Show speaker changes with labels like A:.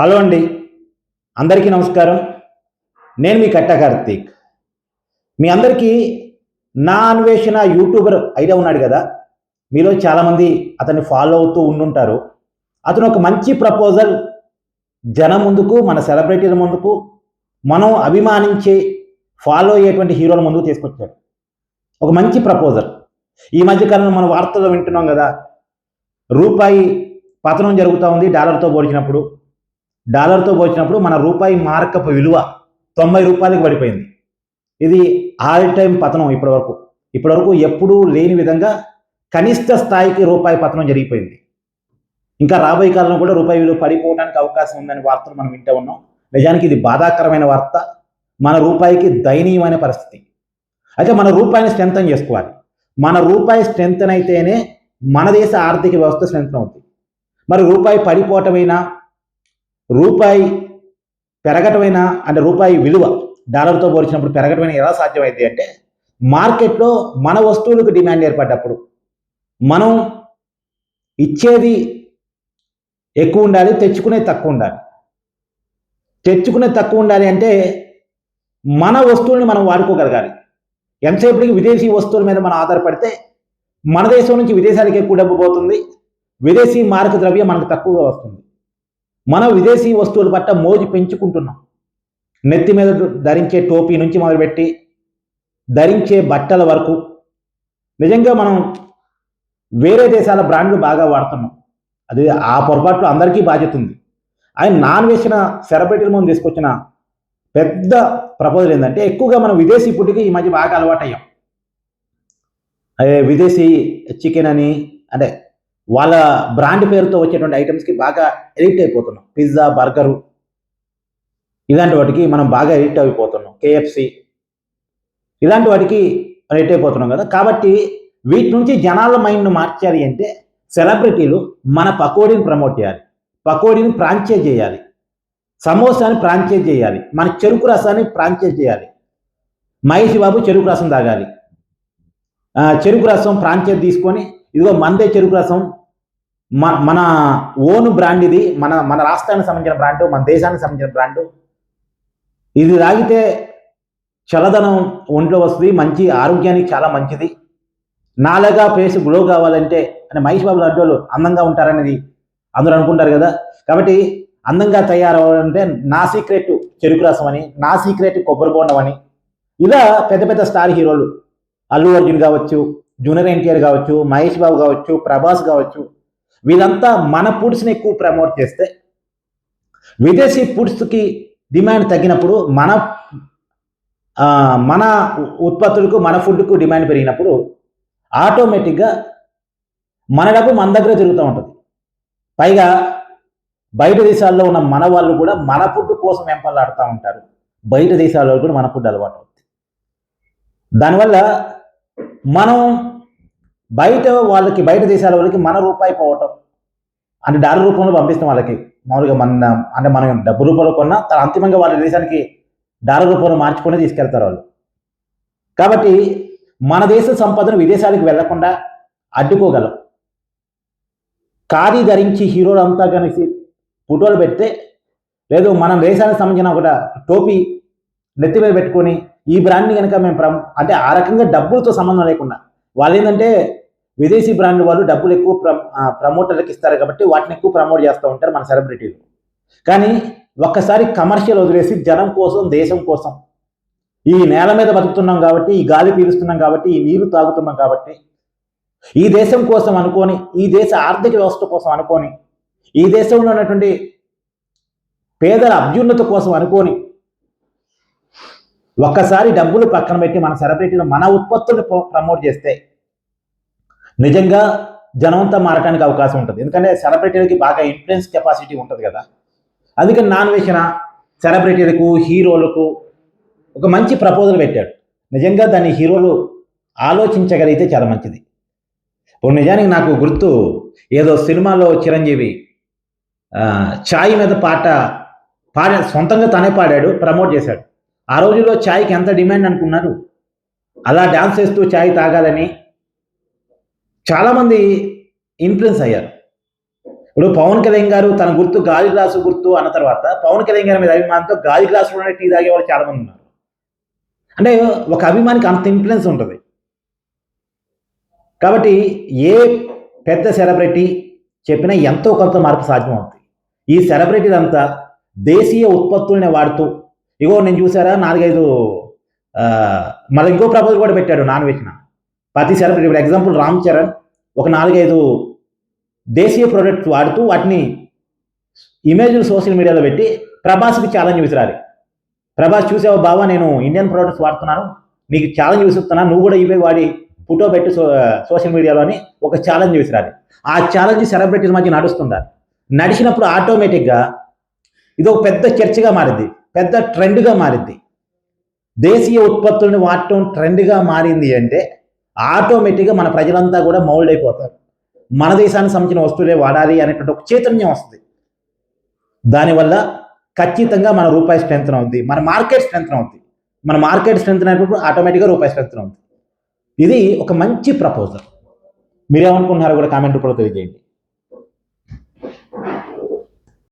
A: Hello అండి. అందరికీ నమస్కారం. నేను మీ కట్ట కార్తీక్. మీ అందరికీ నా అన్వేషణ యూట్యూబర్ ఐడియా ఉన్నాడు కదా. మీలో చాలామంది అతన్ని ఫాలో అవుతూ ఉండుంటారు. అతను ఒక మంచి ప్రపోజల్ జనం ముందుకు మన సెలబ్రిటీల ముందుకు మనం అభిమానించే ఫాలో అయ్యేటువంటి హీరోల ముందుకు తీసుకొచ్చాడు. ఒక మంచి ప్రపోజల్. ఈ మధ్యకాలంలో మనం వార్తల్లో వింటున్నాం కదా. రూపాయి పతనం జరుగుతూ ఉంది డాలర్తో పోల్చినప్పుడు. డాలర్తో పోల్చినప్పుడు మన రూపాయి మార్కపు విలువ తొంభై రూపాయలకు పడిపోయింది. ఇది ఆల్ టైం పతనం ఇప్పటివరకు. ఇప్పటివరకు ఎప్పుడూ లేని విధంగా కనిష్ట స్థాయికి రూపాయి పతనం జరిగిపోయింది. ఇంకా రాబోయే కాలంలో కూడా రూపాయి విలువ పడిపోవడానికి అవకాశం ఉందని వార్తలు మనం వింటూ ఉన్నాం. నిజానికి ఇది బాధాకరమైన వార్త. మన రూపాయికి దయనీయమైన పరిస్థితి. అయితే మన రూపాయిని స్ట్రెంగ్తన్ చేసుకోవాలి. మన రూపాయి స్ట్రెంగ్తన్ అయితేనే మన దేశ ఆర్థిక వ్యవస్థ స్ట్రెంగ్తన్ అవుతుంది మరి రూపాయి పడిపోవటమైనా రూపాయి పెరగటమైనా అంటే రూపాయి విలువ డాలర్తో పోల్చినప్పుడు పెరగటమైనా ఎలా సాధ్యమైంది అంటే మార్కెట్లో మన వస్తువులకు డిమాండ్ ఏర్పడ్డప్పుడు మనం ఇచ్చేది ఎక్కువ ఉండాలి తెచ్చుకునేది తక్కువ ఉండాలి. తెచ్చుకునే తక్కువ ఉండాలి అంటే మన వస్తువుల్ని మనం వాడుకోగలగాలి. ఎంతసేపటికి విదేశీ వస్తువుల మీద మనం ఆధారపడితే మన దేశం నుంచి విదేశాలకు ఎక్కువ డబ్బు పోతుంది విదేశీ మార్క ద్రవ్యం మనకు తక్కువగా వస్తుంది. మనం విదేశీ వస్తువుల పట్ల మోజు పెంచుకుంటున్నాం. నెత్తి మీద ధరించే టోపీ నుంచి మొదలుపెట్టి ధరించే బట్టల వరకు నిజంగా మనం వేరే దేశాల బ్రాండ్లు బాగా వాడుతున్నాం. అది ఆ పొరపాట్లు అందరికీ బాధ్యత ఉంది. ఆయన నాన్ వేసిన సెలబ్రిటీల ముందు తీసుకొచ్చిన పెద్ద ప్రపోజల్ ఏంటంటే ఎక్కువగా మనం విదేశీ ఫుడ్కి ఈ మధ్య బాగా అలవాటయ్యాం. అదే విదేశీ చికెన్ అని అంటే వాళ్ళ బ్రాండ్ పేరుతో వచ్చేటువంటి ఐటమ్స్కి బాగా ఎడిక్ట్ అయిపోతున్నాం. పిజ్జా బర్గరు ఇలాంటి వాటికి మనం బాగా ఎడిక్ట్ అయిపోతున్నాం. కేఎఫ్సి ఇలాంటి వాటికి ఎడిక్ట్ అయిపోతున్నాం కదా. కాబట్టి వీటి నుంచి జనాల మైండ్ను మార్చాలి అంటే సెలబ్రిటీలు మన పకోడీని ప్రమోట్ చేయాలి. పకోడీని ప్రాంచేజ్ చేయాలి. సమోసాని ఫ్రాంచైజ్ చేయాలి. మన చెరుకు రసాన్ని ఫ్రాంచైజ్ చేయాలి. మహేష్ బాబు చెరుకు రసం తాగాలి. చెరుకు రసం ఫ్రాంచైజ్ తీసుకొని ఇదిగో మందే చెరుకు రసం మన మన ఓన్ బ్రాండ్ ఇది మన మన రాష్ట్రానికి సంబంధించిన బ్రాండు మన దేశానికి సంబంధించిన బ్రాండు ఇది తాగితే చల్లదనం ఒంట్లో వస్తుంది మంచి ఆరోగ్యానికి చాలా మంచిది. నాలుగా ఫేస్ గ్లో కావాలంటే అంటే మహేష్ బాబు లాంటి వాళ్ళు అందంగా ఉంటారనేది అందరూ అనుకుంటారు కదా. కాబట్టి అందంగా తయారవ్వాలంటే నా సీక్రెట్ చెరుకు రసం అని నా సీక్రెట్ కొబ్బరి బోండం అని. ఇలా పెద్ద పెద్ద స్టార్ హీరోలు అల్లు అర్జున్ కావచ్చు జూనియర్ ఎన్టీఆర్ కావచ్చు మహేష్ బాబు కావచ్చు ప్రభాస్ కావచ్చు వీళ్ళంతా మన ఫుడ్స్ని ఎక్కువ ప్రమోట్ చేస్తే విదేశీ ఫుడ్స్కి డిమాండ్ తగ్గినప్పుడు మన మన ఉత్పత్తులకు మన ఫుడ్కు డిమాండ్ పెరిగినప్పుడు ఆటోమేటిక్గా మన డబ్బు మన దగ్గర జరుగుతూ ఉంటుంది. పైగా బయట దేశాల్లో ఉన్న మన వాళ్ళు కూడా మన ఫుడ్ కోసం వెంపలాడుతూ ఉంటారు. బయట దేశాల్లో కూడా మన ఫుడ్ అలవాటు అవుతుంది దానివల్ల మనం బయట వాళ్ళకి బయట దేశాల వాళ్ళకి మన రూపాయి పోవటం. అంటే డాలర్ రూపంలో పంపిస్తాం వాళ్ళకి. మామూలుగా మన అంటే మనం డబ్బు రూపంలో కొన్నా తన అంతిమంగా వాళ్ళ దేశానికి డాలర్ రూపంలో మార్చుకొని తీసుకెళ్తారు వాళ్ళు. కాబట్టి మన దేశ సంపదను విదేశాలకు వెళ్ళకుండా అడ్డుకోగలం. ఖాదీ ధరించి హీరోలు అంతా కలిసి ఫోటోలు పెడితే లేదు మన దేశానికి సంబంధించిన ఒక టోపీ నెత్తి మీద పెట్టుకొని ఈ బ్రాండ్ని కనుక మేము ప్రమ్ అంటే ఆ రకంగా డబ్బులతో సంబంధం లేకుండా వాళ్ళు ఏంటంటే విదేశీ బ్రాండ్ వాళ్ళు డబ్బులు ఎక్కువ ప్ర ప్రమోటర్లకు ఇస్తారు కాబట్టి వాటిని ఎక్కువ ప్రమోట్ చేస్తూ ఉంటారు మన సెలబ్రిటీలు. కానీ ఒక్కసారి కమర్షియల్ వదిలేసి జనం కోసం దేశం కోసం ఈ నేల మీద బతుకుతున్నాం కాబట్టి ఈ గాలి పీలుస్తున్నాం కాబట్టి ఈ నీరు తాగుతున్నాం కాబట్టి ఈ దేశం కోసం అనుకొని ఈ దేశ ఆర్థిక వ్యవస్థ కోసం అనుకొని ఈ దేశంలో ఉన్నటువంటి పేదల అభ్యున్నత కోసం అనుకొని ఒక్కసారి డబ్బులు పక్కన పెట్టి మన సెలబ్రిటీలు మన ఉత్పత్తులు ప్రమోట్ చేస్తే నిజంగా జనమంతా మారడానికి అవకాశం ఉంటుంది. ఎందుకంటే సెలబ్రిటీలకి బాగా ఇన్ఫ్లుయెన్స్ కెపాసిటీ ఉంటుంది కదా. అందుకని నాన్ వేసిన సెలబ్రిటీలకు హీరోలకు ఒక మంచి ప్రపోజల్ పెట్టాడు. నిజంగా దాన్ని హీరోలు ఆలోచించగలిగితే చాలా మంచిది. ఇప్పుడు నిజానికి నాకు గుర్తు ఏదో సినిమాలో చిరంజీవి ఛాయ్ మీద పాట పాడే సొంతంగా తనే పాడాడు ప్రమోట్ చేశాడు. ఆ రోజుల్లో ఛాయ్కి ఎంత డిమాండ్ అనుకున్నారు? అలా డాన్స్ చేస్తూ ఛాయ్ తాగాలని చాలామంది ఇన్ఫ్లుయెన్స్ అయ్యారు. ఇప్పుడు పవన్ కళ్యాణ్ గారు తన గుర్తు గాలి గ్లాసు గుర్తు అన్న తర్వాత పవన్ కళ్యాణ్ గారి మీద అభిమానంతో గాలి గ్లాసులోనే టీ తాగే వాళ్ళు చాలామంది ఉన్నారు. అంటే ఒక అభిమానికి అంత ఇన్ఫ్లుయెన్స్ ఉంటుంది. కాబట్టి ఏ పెద్ద సెలబ్రిటీ చెప్పినా ఎంతో కొంత మార్పు సాధ్యమవుతుంది. ఈ సెలబ్రిటీలంతా దేశీయ ఉత్పత్తులనే వాడుతూ ఇగో నేను చూసారా నాలుగైదు మళ్ళీ ఇంకో ప్రపోజల్ కూడా పెట్టాడు నాన్ వెజ్న. ప్రతిసారి సెలబ్రిటీ ఇప్పుడు ఎగ్జాంపుల్ రామ్ చరణ్ ఒక నాలుగైదు దేశీయ ప్రోడక్ట్స్ వాడుతూ వాటిని ఇమేజ్లు సోషల్ మీడియాలో పెట్టి ప్రభాస్కి ఛాలెంజ్ విసిరాలి ప్రభాస్ చూసావా బావా నేను ఇండియన్ ప్రోడక్ట్స్ వాడుతున్నాను నీకు ఛాలెంజ్ విసురుతున్నా నువ్వు కూడా ఇవే వాడి ఫోటో పెట్టి సోషల్ మీడియాలో అని ఒక ఛాలెంజ్ విసిరాలి ఆ ఛాలెంజ్ సెలబ్రిటీల మధ్య నడుస్తుందా? నడిచినప్పుడు ఆటోమేటిక్గా ఇది ఒక పెద్ద చర్చగా మారింది పెద్ద ట్రెండ్గా మారింది. దేశీయ ఉత్పత్తులను వాడటం ట్రెండ్గా మారింది అంటే ఆటోమేటిక్గా మన ప్రజలంతా కూడా మౌల్డ్ అయిపోతారు మన దేశానికి సంబంధించిన వస్తువులే వాడాలి అనేటువంటి ఒక చైతన్యం వస్తుంది. దానివల్ల ఖచ్చితంగా మన రూపాయి స్ట్రెంత్ అవుద్ది. మన మార్కెట్ స్ట్రెంత్ అవుద్ది. మన మార్కెట్ స్ట్రెంత్ అయినప్పుడు ఆటోమేటిక్గా రూపాయి స్ట్రెంత్ అవుద్ది. ఇది ఒక మంచి ప్రపోజల్. మీరేమనుకుంటున్నారో కూడా కామెంట్ రూపంలో తెలియజేయండి.